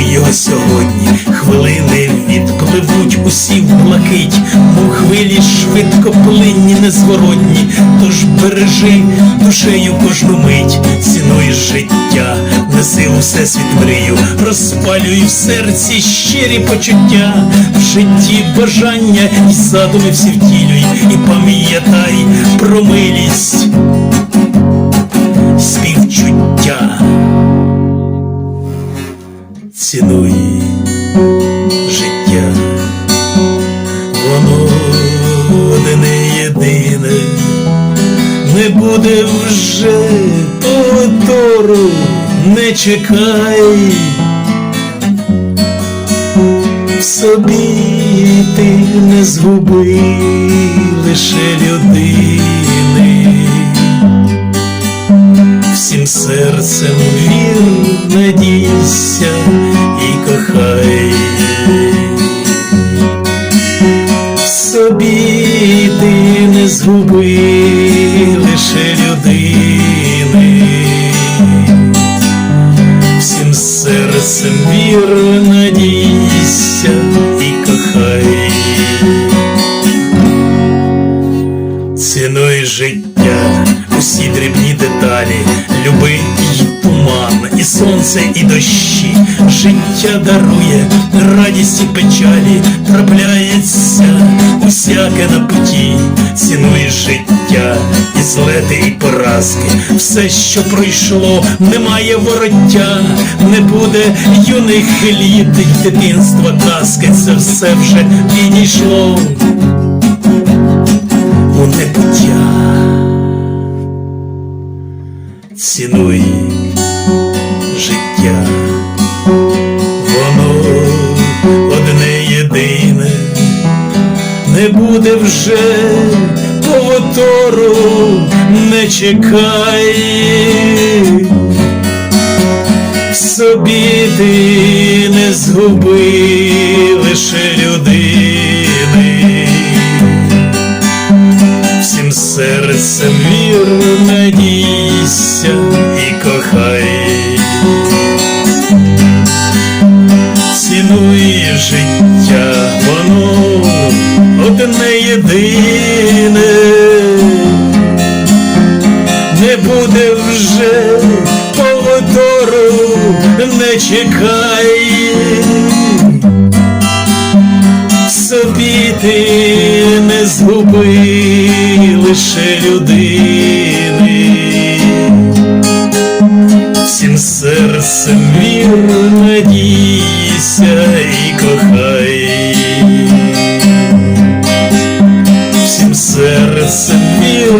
Ми його сьогодні. Хвилини відпливуть усі в блакить, мов хвилі швидко плинні, незворотні, тож бережи душею кожну мить, цінуй життя, неси у всесвіт мрію, розпалюй в серці щирі почуття, в житті бажання і задуми всі втілюй, і пам'ятай про милість. Цінуй життя, воно одне єдине, не буде вже повтору, не чекай, в собі ти не згуби лише людини, серцем вір, надійся і кохай. В собі ти не згуби лише людини, всім серцем вір, надійся і кохай. Туман, і сонце, і дощі, життя дарує радість і печалі, трапляється усяке на путі, цінуй життя, і злети, і поразки, все, що пройшло, немає вороття, не буде юних літ, й дитинства казки, це все вже відійшло у небуття. Цінуй буде вже повтору, не чекай. Собі ти не згуби лише людини всім серцем одне єдине, не буде вже повтору, не чекай. Собі ти не згуби лише людини, всім серцем вір, надійся і кохай, серцем вір, надійся